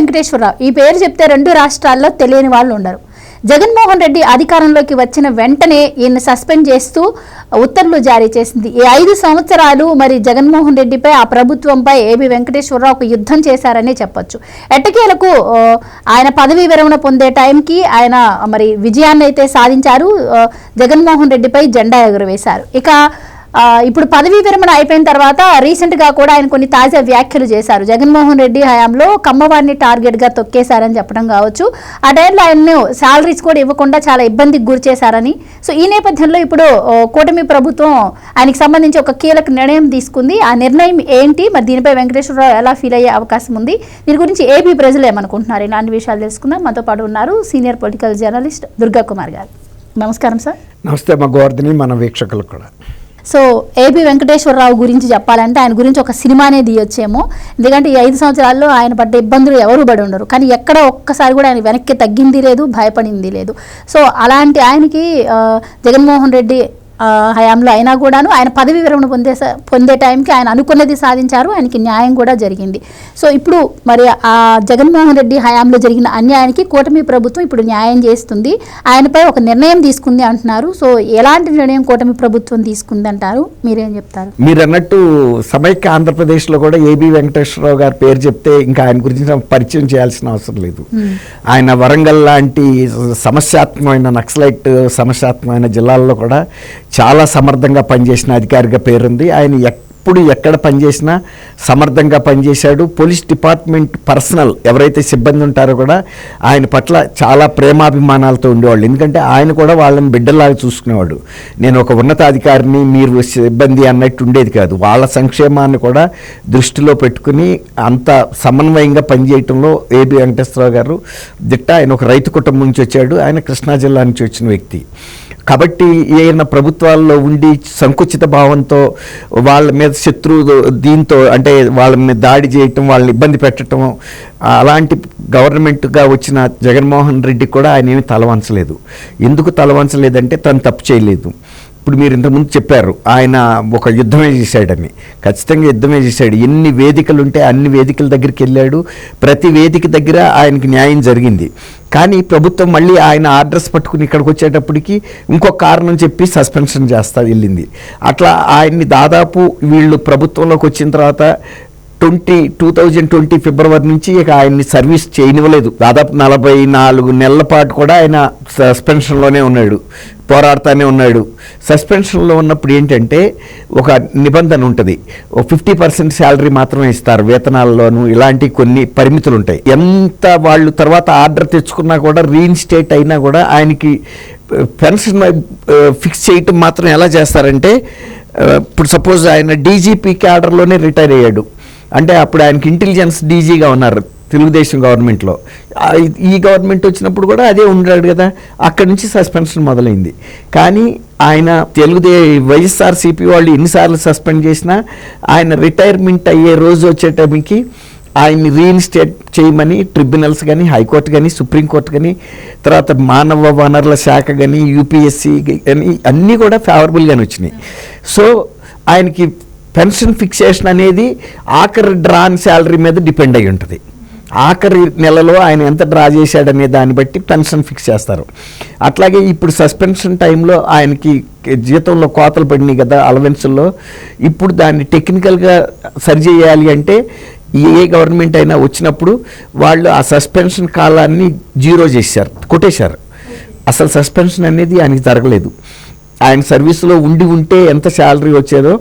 వెంకటేశ్వరరావు. ఈ పేరు చెప్తే రెండు రాష్ట్రాల్లో తెలియని వాళ్ళు ఉండరు. జగన్మోహన్ రెడ్డి అధికారంలోకి వచ్చిన వెంటనే ఈయన సస్పెండ్ చేస్తూ ఉత్తర్వులు జారీ చేసింది. ఈ ఐదు సంవత్సరాలు మరి జగన్మోహన్ రెడ్డిపై ఆ ప్రభుత్వంపై ఏబి వెంకటేశ్వరరావు ఒక యుద్ధం చేశారనే చెప్పొచ్చు. ఎట్టకేలకు ఆయన పదవీ విరమణ పొందే టైంకి ఆయన మరి విజయాన్ని అయితే సాధించారు జగన్మోహన్ రెడ్డిపై జెండా ఎగురవేశారు. ఇక ఇప్పుడు పదవీ విరమణ అయిపోయిన తర్వాత రీసెంట్గా కూడా ఆయన కొన్ని తాజా వ్యాఖ్యలు చేశారు. జగన్మోహన్ రెడ్డి హయాంలో కమ్మవారిని టార్గెట్గా తొక్కేశారని చెప్పడం కావచ్చు. ఆ టైంలో ఆయన్ను శాలరీస్ కూడా ఇవ్వకుండా చాలా ఇబ్బందికి గురి చేశారని. సో ఈ నేపథ్యంలో ఇప్పుడు కూటమి ప్రభుత్వం ఆయనకి సంబంధించి ఒక కీలక నిర్ణయం తీసుకుంది. ఆ నిర్ణయం ఏంటి? మరి దీనిపై వెంకటేశ్వరరావు ఎలా ఫీల్ అయ్యే అవకాశం ఉంది? దీని గురించి ఏపీ ప్రజలు ఏమనుకుంటున్నారు? ఇలాంటి విషయాలు తెలుసుకుందాం. మాతో పాటు ఉన్నారు senior political journalist Durga Kumar garu. నమస్కారం సార్ నమస్తే మా గోవర్ధని మన వీక్షకులు కూడా. సో ఏపీ వెంకటేశ్వరరావు గురించి చెప్పాలంటే ఆయన గురించి ఒక సినిమానే తీయొచ్చేమో. ఎందుకంటే ఈ ఐదు సంవత్సరాల్లో ఆయన పడ్డ ఇబ్బందులు ఎవరు పడి ఉండరు. కానీ ఎక్కడ ఒక్కసారి కూడా ఆయన వెనక్కి తగ్గింది లేదు భయపడింది లేదు. సో అలాంటి ఆయనకి జగన్మోహన్ రెడ్డి హయాంలో అయినా కూడాను ఆయన పదవి విరమణ పొందే పొందే టైంకి ఆయన అనుకున్నది సాధించారు ఆయనకి న్యాయం కూడా జరిగింది. సో ఇప్పుడు మరి ఆ జగన్మోహన్ రెడ్డి హయాంలో జరిగిన అన్యాయానికి కూటమి ప్రభుత్వం ఇప్పుడు న్యాయం చేస్తుంది ఆయనపై ఒక నిర్ణయం తీసుకుంది అంటున్నారు. సో ఎలాంటి నిర్ణయం కూటమి ప్రభుత్వం తీసుకుంది అంటారు మీరేం చెప్తారు? మీరు అన్నట్టు సమైక్య ఆంధ్రప్రదేశ్లో కూడా ఏబి వెంకటేశ్వరరావు గారి పేరు చెప్తే ఇంకా ఆయన గురించి పరిచయం చేయాల్సిన అవసరం లేదు. ఆయన వరంగల్ లాంటి సమస్యాత్మకమైన నక్సలైట్ సమస్యాత్మకమైన జిల్లాల్లో కూడా చాలా సమర్థంగా పనిచేసిన అధికారిగా పేరుంది. ఆయన ఎప్పుడు ఎక్కడ పనిచేసినా సమర్థంగా పనిచేశాడు. పోలీస్ డిపార్ట్మెంట్ పర్సనల్ ఎవరైతే సిబ్బంది ఉంటారో కూడా ఆయన పట్ల చాలా ప్రేమాభిమానాలతో ఉండేవాళ్ళు. ఎందుకంటే ఆయన కూడా వాళ్ళని బిడ్డలాగా చూసుకునేవాడు. నేను ఒక ఉన్నతాధికారిని మీరు సిబ్బంది అన్నట్టు ఉండేది కాదు. వాళ్ళ సంక్షేమాన్ని కూడా దృష్టిలో పెట్టుకుని అంత సమన్వయంగా పనిచేయటంలో ఏబి వెంకటేశ్వరరావు గారు దిట్ట. ఆయన ఒక రైతు కుటుంబం నుంచి వచ్చాడు. ఆయన కృష్ణా జిల్లా నుంచి వచ్చిన వ్యక్తి. కాబట్టి ఏదైనా ప్రభుత్వాల్లో ఉండి సంకుచిత భావంతో వాళ్ళ మీద శత్రు దీంతో అంటే వాళ్ళ మీద దాడి చేయటం వాళ్ళని ఇబ్బంది పెట్టడం అలాంటి గవర్నమెంట్గా వచ్చిన జగన్మోహన్ రెడ్డి కూడా ఆయన ఏమి తలవంచలేదు. ఎందుకు తలవంచలేదంటే తను తప్పు చేయలేదు. ఇప్పుడు మీరు ఇంతకుముందు చెప్పారు ఆయన ఒక యుద్ధమే చేశాడని. ఖచ్చితంగా యుద్ధమే చేశాడు. ఎన్ని వేదికలు ఉంటే అన్ని వేదికల దగ్గరికి వెళ్ళాడు. ప్రతి వేదిక దగ్గర ఆయనకి న్యాయం జరిగింది. కానీ ప్రభుత్వం మళ్ళీ ఆయన ఆర్డర్స్ పట్టుకుని ఇక్కడికి వచ్చేటప్పటికి ఇంకొక కారణం చెప్పి సస్పెన్షన్ చేస్తా వెళ్ళింది. అట్లా ఆయన్ని దాదాపు వీళ్ళు ప్రభుత్వంలోకి వచ్చిన తర్వాత twenty two thousand twenty February నుంచి ఇక ఆయన్ని సర్వీస్ చేయనివ్వలేదు. దాదాపు నలభై నాలుగు నెలల పాటు కూడా ఆయన సస్పెన్షన్లోనే ఉన్నాడు. పోరాడుతూనే ఉన్నాడు. సస్పెన్షన్లో ఉన్నప్పుడు ఏంటంటే ఒక నిబంధన ఉంటుంది. ఒక ఫిఫ్టీ పర్సెంట్ శాలరీ మాత్రమే ఇస్తారు వేతనాల్లోనూ ఇలాంటి కొన్ని పరిమితులు ఉంటాయి ఎంత వాళ్ళు తర్వాత ఆర్డర్ తెచ్చుకున్నా కూడా రీఇన్స్టేట్ అయినా కూడా ఆయనకి పెన్షన్ ఫిక్స్ చేయటం మాత్రం ఎలా చేస్తారంటే ఇప్పుడు సపోజ్ ఆయన డీజీపీ క్యాడర్లోనే రిటైర్ అయ్యాడు. అంటే అప్పుడు ఆయనకి ఇంటెలిజెన్స్ డీజీగా ఉన్నారు తెలుగుదేశం గవర్నమెంట్లో. ఈ గవర్నమెంట్ వచ్చినప్పుడు కూడా అదే ఉన్నాడు కదా. అక్కడి నుంచి సస్పెన్షన్ మొదలైంది. కానీ ఆయన తెలుగుదే వైఎస్ఆర్సీపీ వాళ్ళు ఎన్నిసార్లు సస్పెండ్ చేసినా ఆయన రిటైర్మెంట్ అయ్యే రోజు వచ్చేటప్పటికి ఆయన్ని రీఇన్స్టేట్ చేయమని ట్రిబ్యునల్స్ కానీ హైకోర్టు కానీ సుప్రీంకోర్టు కానీ తర్వాత మానవ వనరుల శాఖ కానీ యూపీఎస్సీ కానీ అన్నీ కూడా ఫేవరబుల్గానే వచ్చినాయి. సో ఆయనకి పెన్షన్ ఫిక్సేషన్ అనేది ఆఖరి డ్రాన్ శాలరీ మీద డిపెండ్ అయి ఉంటుంది. ఆఖరి నెలలో ఆయన ఎంత డ్రా చేశాడనే దాన్ని బట్టి పెన్షన్ ఫిక్స్ చేస్తారు. అట్లాగే ఇప్పుడు సస్పెన్షన్ టైంలో ఆయనకి జీతంలో కోతలు పడినాయి కదా అలవెన్స్లో ఇప్పుడు దాన్ని టెక్నికల్గా సరి చేయాలి అంటే ఏ గవర్నమెంట్ అయినా వచ్చినప్పుడు వాళ్ళు ఆ సస్పెన్షన్ కాలాన్ని జీరో చేశారు కొట్టేశారు. అసలు సస్పెన్షన్ అనేది ఆయనకి జరగలేదు. ఆయన సర్వీసులో ఉండి ఉంటే ఎంత శాలరీ వచ్చేదో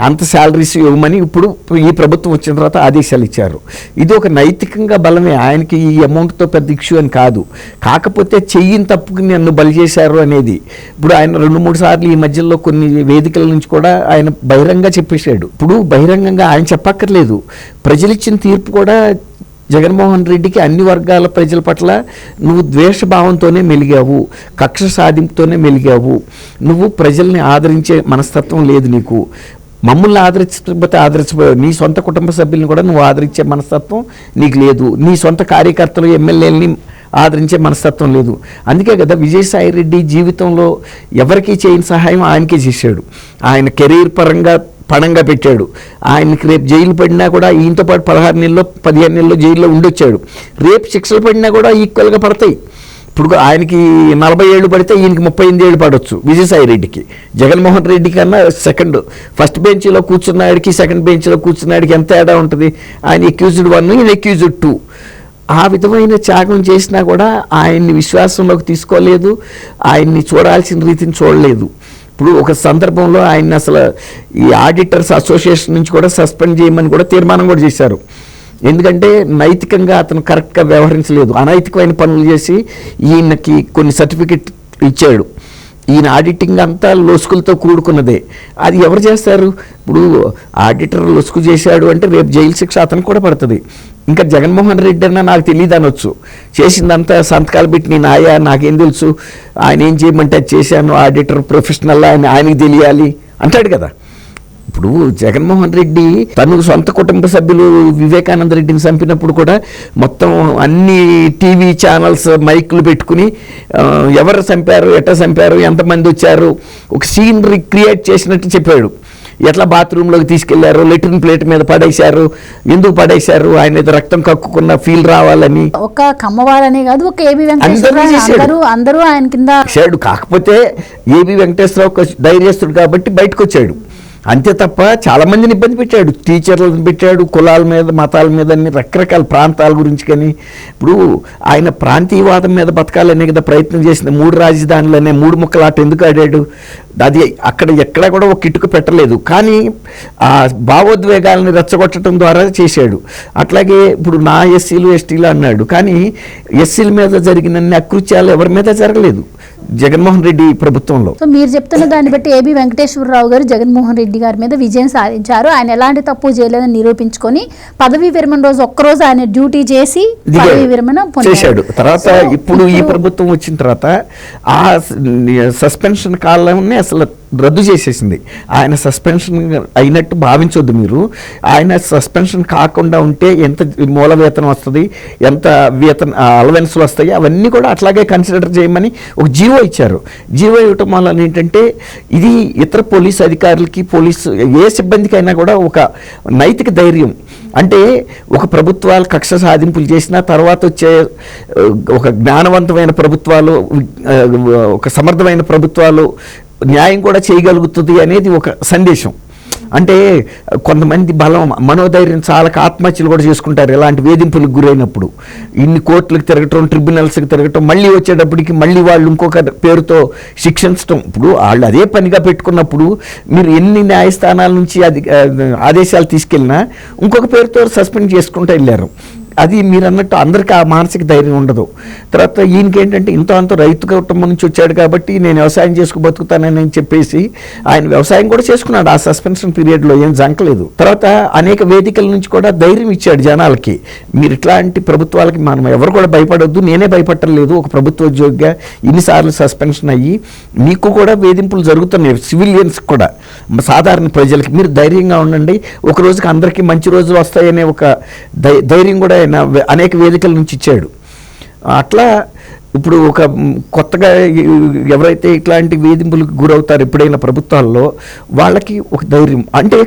అంత శాలరీస్ ఇవ్వమని ఇప్పుడు ఈ ప్రభుత్వం వచ్చిన తర్వాత ఆదేశాలు ఇచ్చారు. ఇది ఒక నైతికంగా బలమే. ఆయనకి ఈ అమౌంట్తో పెద్ద ఇష్యూ అని కాదు. కాకపోతే చెయ్యిని తప్పుకు నన్ను బలి చేశారు అనేది. ఇప్పుడు ఆయన రెండు మూడు సార్లు ఈ మధ్యలో కొన్ని వేదికల నుంచి కూడా ఆయన బహిరంగ చెప్పేశాడు. ఇప్పుడు బహిరంగంగా ఆయన చెప్పక్కర్లేదు. ప్రజలిచ్చిన తీర్పు కూడా జగన్మోహన్ రెడ్డికి అన్ని వర్గాల ప్రజల పట్ల నువ్వు ద్వేషభావంతోనే మెలిగావు. కక్ష సాధింపుతోనే మెలిగావు. నువ్వు ప్రజల్ని ఆదరించే మనస్తత్వం లేదు నీకు. మమ్మల్ని ఆదరించకపోతే ఆదరించబోయావు నీ సొంత కుటుంబ సభ్యుల్ని కూడా నువ్వు ఆదరించే మనస్తత్వం నీకు లేదు. నీ సొంత కార్యకర్తలు ఎమ్మెల్యేలని ఆదరించే మనస్తత్వం లేదు. అందుకే కదా విజయసాయి రెడ్డి జీవితంలో ఎవరికి చేయని సహాయం ఆయనకే చేశాడు. ఆయన కెరీర్ పరంగా పణంగా పెట్టాడు. ఆయనకి రేపు జైలు పడినా కూడా ఈయనతో పాటు పదహారు నెలలో పదిహేను నెలల్లో జైల్లో ఉండొచ్చాడు. రేపు శిక్షలు పడినా కూడా ఈక్వల్గా పడతాయి. ఇప్పుడు ఆయనకి నలభై ఏళ్ళు పడితే ఈయనకి ముప్పై ఎనిమిది ఏళ్ళు పడవచ్చు విజయసాయి రెడ్డికి. జగన్మోహన్ రెడ్డి కన్నా సెకండ్ ఫస్ట్ బెంచ్లో కూర్చున్నాడికి సెకండ్ బెంచ్లో కూర్చున్నాడికి ఎంత తేడా ఉంటుంది? ఆయన ఎక్యూజ్డ్ వన్ ఈయన ఎక్యూజ్డ్ టూ ఆ విధమైన త్యాగం చేసినా కూడా ఆయన్ని విశ్వాసంలోకి తీసుకోలేదు ఆయన్ని చూడాల్సిన రీతిని చూడలేదు. ఇప్పుడు ఒక సందర్భంలో ఆయన అసలు ఈ ఆడిటర్స్ అసోసియేషన్ నుంచి కూడా సస్పెండ్ చేయమని కూడా తీర్మానం కూడా చేశారు. ఎందుకంటే నైతికంగా అతను కరెక్ట్గా వ్యవహరించలేదు. అనైతికమైన పనులు చేసి ఈయనకి కొన్ని సర్టిఫికెట్ ఇచ్చాడు. ఈయన ఆడిటింగ్ అంతా లొసుకులతో కూడుకున్నదే. అది ఎవరు చేస్తారు? ఇప్పుడు ఆడిటర్ లొసుకు చేశాడు అంటే రేపు జైలు శిక్ష అతనికి కూడా పడుతుంది. ఇంకా జగన్మోహన్ రెడ్డి అన్న నాకు తెలియదు అనొచ్చు. చేసిందంతా సంతకాలు పెట్టి నేను ఆయా నాకేం తెలుసు? ఆయన ఏం చేయమంటే అది చేశాను ఆడిటర్ ప్రొఫెషనల్ ఆయన ఆయనకి తెలియాలి అంటాడు కదా. ఇప్పుడు జగన్మోహన్ రెడ్డి తను సొంత కుటుంబ సభ్యులు వివేకానంద రెడ్డిని చంపినప్పుడు కూడా మొత్తం అన్ని టీవీ ఛానల్స్ మైకులు పెట్టుకుని ఎవరు చంపారు ఎట్లా చంపారు ఎంతమంది వచ్చారు ఒక సీన్ క్రియేట్ చేసినట్టు చెప్పాడు. ఎట్లా బాత్రూంలోకి తీసుకెళ్ళారు లెట్రిన్ ప్లేట్ మీద పడేశారు ఎందుకు పడేశారు ఆయన రక్తం కక్కుకున్న ఫీల్ రావాలని. ఒక కమ్మవారనే కాదు ఒక ఏబి అందరూ. అందరూ ఆయన కింద కాకపోతే ఏబి వెంకటేశ్వరరావు ఒక ధైర్యస్తుడు కాబట్టి బయటకు వచ్చాడు. అంతే తప్ప చాలా మందిని ఇబ్బంది పెట్టాడు. టీచర్లను పెట్టాడు కులాల మీద మతాల మీద అన్ని రకరకాల ప్రాంతాల గురించి కానీ. ఇప్పుడు ఆయన ప్రాంతీయవాదం మీద బతకాలనే కదా ప్రయత్నం చేసింది. మూడు రాజధానులనే మూడు ముక్కలు ఆట ఎందుకు ఆడాడు? అది అక్కడ ఎక్కడా కూడా ఒక ఇటుక పెట్టలేదు. కానీ ఆ భావోద్వేగాలను రెచ్చగొట్టడం ద్వారా చేశాడు. అట్లాగే ఇప్పుడు నా ఎస్సీలు ఎస్టీలు అన్నాడు. కానీ ఎస్సీల మీద జరిగిన అకృత్యాలు ఎవరి మీద జరగలేదు. జగన్మోహన్ రెడ్డి ప్రభుత్వంలో సో మీరు చెప్తున్న దాన్ని బట్టి ఏబి వెంకటేశ్వరరావు గారు జగన్మోహన్ రెడ్డి గారి మీద విజయం సాధించారు ఆయన ఎలాంటి తప్పు చేయలేదని నిరూపించుకొని పదవీ విరమణ రోజు ఒక్కరోజు ఆయన డ్యూటీ చేసి. పదవీ విరమణ. చేశాడు తర్వాత ఇప్పుడు ఈ ప్రభుత్వం వచ్చిన తర్వాత ఆ సస్పెన్షన్ కాలాన్ని అసలు రద్దు చేసేసింది. ఆయన సస్పెన్షన్ అయినట్టు భావించొద్దు మీరు. ఆయన సస్పెన్షన్ కాకుండా ఉంటే ఎంత మూల వేతనం వస్తుంది ఎంత వేతన అలవెన్సులు వస్తాయి అవన్నీ కూడా అట్లాగే కన్సిడర్ చేయమని ఒక జీవో ఇచ్చారు. జీవో ఇవ్వటం వల్ల ఏంటంటే ఇది ఇతర పోలీస్ అధికారులకి పోలీసు ఏ సిబ్బందికైనా కూడా ఒక నైతిక ధైర్యం. అంటే ఒక ప్రభుత్వాలు కక్ష సాధింపులు చేసిన తర్వాత వచ్చే ఒక జ్ఞానవంతమైన ప్రభుత్వాలు ఒక సమర్థమైన ప్రభుత్వాలు న్యాయం కూడా చేయగలుగుతుంది అనేది ఒక సందేశం. అంటే కొంతమంది బలం మనోధైర్యం చాలా ఆత్మహత్యలు కూడా చేసుకుంటారు. ఇలాంటి వేధింపులకు గురైనప్పుడు. ఇన్ని కోర్టులకు తిరగటం ట్రిబ్యునల్స్కి తిరగటం మళ్ళీ వచ్చేటప్పటికి మళ్ళీ వాళ్ళు ఇంకొక పేరుతో శిక్షించటం. ఇప్పుడు వాళ్ళు అదే పనిగా పెట్టుకున్నప్పుడు మీరు ఎన్ని న్యాయస్థానాల నుంచి అది ఆదేశాలు తీసుకెళ్ళినా ఇంకొక పేరుతో సస్పెండ్ చేసుకుంటూ వెళ్ళారు. అది మీరు అన్నట్టు అందరికీ ఆ మానసిక ధైర్యం ఉండదు. తర్వాత ఈయనకి ఏంటంటే ఇంత అంత రైతు కుటుంబం నుంచి వచ్చాడు కాబట్టి నేను వ్యవసాయం చేసుకు బతుకుతానని చెప్పేసి ఆయన వ్యవసాయం కూడా చేసుకున్నాడు. ఆ సస్పెన్షన్ పీరియడ్లో ఏం జంకలేదు. తర్వాత అనేక వేదికల నుంచి కూడా ధైర్యం ఇచ్చాడు జనాలకి. మీరు ఇట్లాంటి ప్రభుత్వాలకి మనం ఎవరు కూడా భయపడొద్దు. నేనే భయపడలేదు ఒక ప్రభుత్వ ఉద్యోగిగా ఇన్నిసార్లు సస్పెన్షన్ అయ్యి మీకు కూడా వేధింపులు జరుగుతున్నాయి. సివిలియన్స్ కూడా. సాధారణ ప్రజలకి మీరు ధైర్యంగా ఉండండి. ఒక రోజుకి అందరికీ మంచి రోజులు వస్తాయనే ఒక ధైర్యం కూడా ఆయన అనేక వేదికల నుంచి ఇచ్చాడు. అట్లా ఇప్పుడు ఒక కొత్తగా ఎవరైతే ఇట్లాంటి వేధింపులకు గురవుతారు ఎప్పుడైనా ప్రభుత్వాల్లో వాళ్ళకి ఒక ధైర్యం. అంటే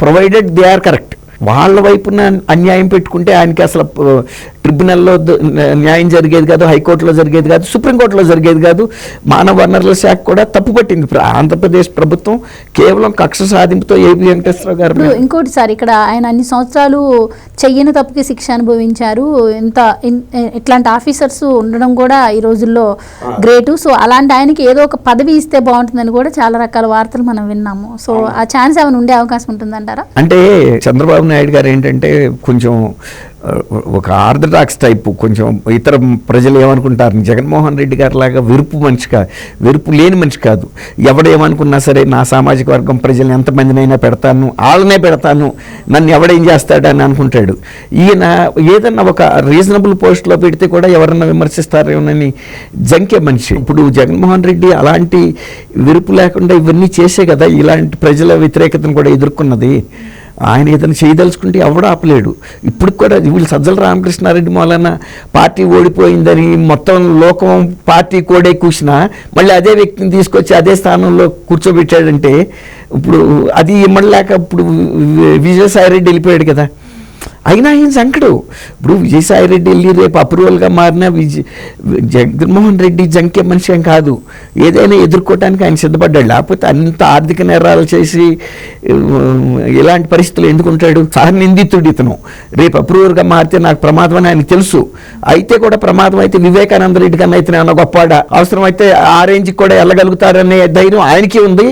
ప్రొవైడెడ్ దే ఆర్ కరెక్ట్ వాళ్ళ వైపున అన్యాయం పెట్టుకుంటే ఆయనకి అసలు ట్రిబ్యునల్లో న్యాయం జరిగేది కాదు హైకోర్టులో జరిగేది కాదు సుప్రీంకోర్టులో జరిగేది కాదు. మానవ వనరుల శాఖ కూడా తప్పుపట్టింది ప్ర- ఆంధ్రప్రదేశ్ ప్రభుత్వం కేవలం కక్ష సాధింపుతో ఏబి వెంకటేశ్వర గారు ఇంకోటి సార్ ఇక్కడ ఆయన అన్ని సంవత్సరాలు చెయ్యని తప్పుకి శిక్ష అనుభవించారు. ఇంత ఇట్లాంటి ఆఫీసర్స్ ఉండడం కూడా ఈ రోజుల్లో గ్రేటు. సో అలాంటి ఆయనకి ఏదో ఒక పదవి ఇస్తే బాగుంటుందని కూడా చాలా రకాల వార్తలు మనం విన్నాము. సో ఆ ఛాన్స్ ఏమైనా ఉండే అవకాశం ఉంటుందంటారా? అంటే చంద్రబాబు నాయుడు గారు ఏంటంటే కొంచెం ఒక ఆర్థడాక్స్ టైపు కొంచెం ఇతర ప్రజలు ఏమనుకుంటారు? జగన్మోహన్ రెడ్డి గారు లాగా విరుపు మనిషి కాదు విరుపు లేని మనిషి కాదు. ఎవడేమనుకున్నా సరే నా సామాజిక వర్గం ప్రజలు ఎంతమందినైనా పెడతాను వాళ్ళనే పెడతాను నన్ను ఎవడేం చేస్తాడని అనుకుంటాడు. ఈయన ఏదన్నా ఒక రీజనబుల్ పోస్ట్లో పెడితే కూడా ఎవరన్నా విమర్శిస్తారేమోనని జంకే మనిషి. ఇప్పుడు జగన్మోహన్ రెడ్డి అలాంటి విరుపు లేకుండా ఇవన్నీ చేసే కదా ఇలాంటి ప్రజల వ్యతిరేకతను కూడా ఎదుర్కొన్నది. ఆయన ఏదైనా చేయదలుచుకుంటే ఎవడు ఆపలేడు. ఇప్పుడు కూడా వీళ్ళు సజ్జల రామకృష్ణారెడ్డి మూలన పార్టీ ఓడిపోయిందని మొత్తం లోకం పార్టీ కోడే కూసినా మళ్ళీ అదే వ్యక్తిని తీసుకొచ్చి అదే స్థానంలో కూర్చోబెట్టాడంటే ఇప్పుడు అది ఇమ్మడలేక ఇప్పుడు విజయసాయి విజయసాయిరెడ్డి వెళ్ళిపోయాడు కదా. అయినా ఆయన సంకడు ఇప్పుడు విజయసాయి రెడ్డి వెళ్ళి రేపు అప్రూవల్గా మారిన విజయ్ జగన్మోహన్ రెడ్డి జంకే మనిషి ఏం కాదు. ఏదైనా ఎదుర్కోవటానికి ఆయన సిద్ధపడ్డాడు. లేకపోతే అంత ఆర్థిక నేరాలు చేసి ఇలాంటి పరిస్థితులు ఎందుకుంటాడు సహ నిందితుడు ఇతను. రేపు అప్రూవల్గా మారితే నాకు ప్రమాదం అని ఆయనకు తెలుసు. అయితే కూడా ప్రమాదం అయితే వివేకానంద రెడ్డి కన్నా అయితే ఏమన్నా గొప్పవాడ అవసరం అయితే ఆ రేంజ్కి కూడా వెళ్ళగలుగుతారనే ధైర్యం ఆయనకి ఉంది.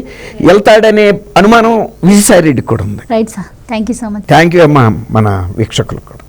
వెళ్తాడనే అనుమానం విజయసాయి రెడ్డికి కూడా ఉంది. Right sir. Thank you so much thank you అమ్మా మన వీక్షకులకు. కూడా